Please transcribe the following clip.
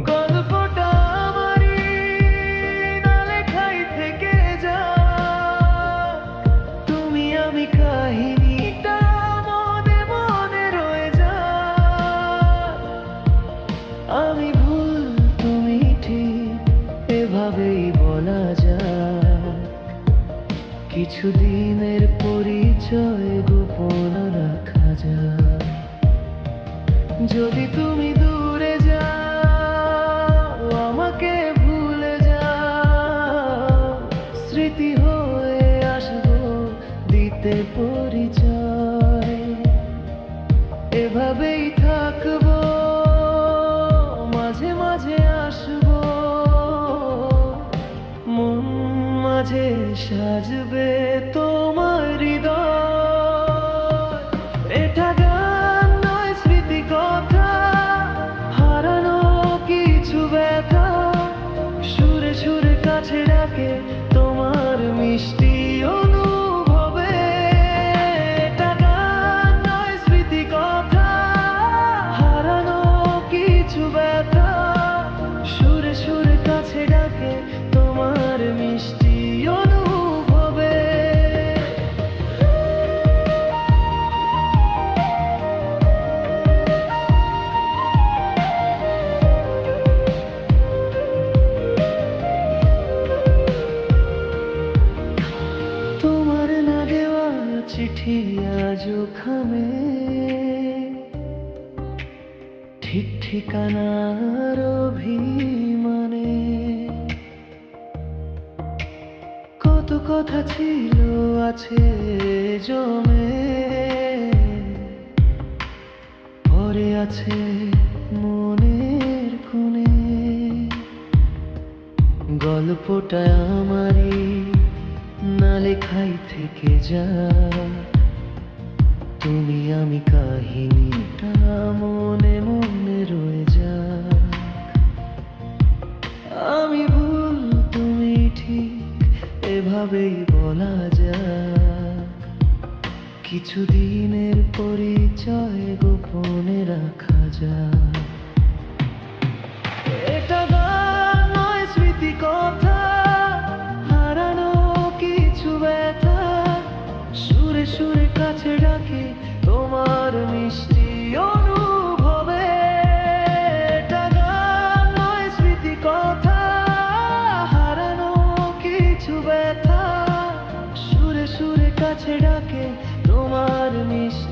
গল্পটা আমারই থেকে যা। তুমি আমি মনে মনে রয়ে যা। আমি ভুল, তুমি ঠিক, এভাবেই বলা কিছুদিনের পরিচয় গোপন রাখা যা। যদি তুমি পরিচয়। এভাবেই থাকব মাঝে মাঝে আসব। মাঝে সাজবে তোমার চিঠি আজও খামে ঠিক ঠিকানার অভিমানে। কত কথা ছিল, আছে জমে। পরে আছে মনের কোণে। গল্পটা আমারই, না লেখাই থেকে যা তুমি আমি কাহিনীটা মনে মনে রয়ে যা আমি ভুল, তুমি ঠিক, এভাবেই বলা যা কিছুদিনের পরিচয় গোপনে রাখা যা এটা গান নয় স্মৃতি কথা, হারানো কিছু ব্যথা, সুরে সুরে কাছে ডাকে তোমার মিষ্টি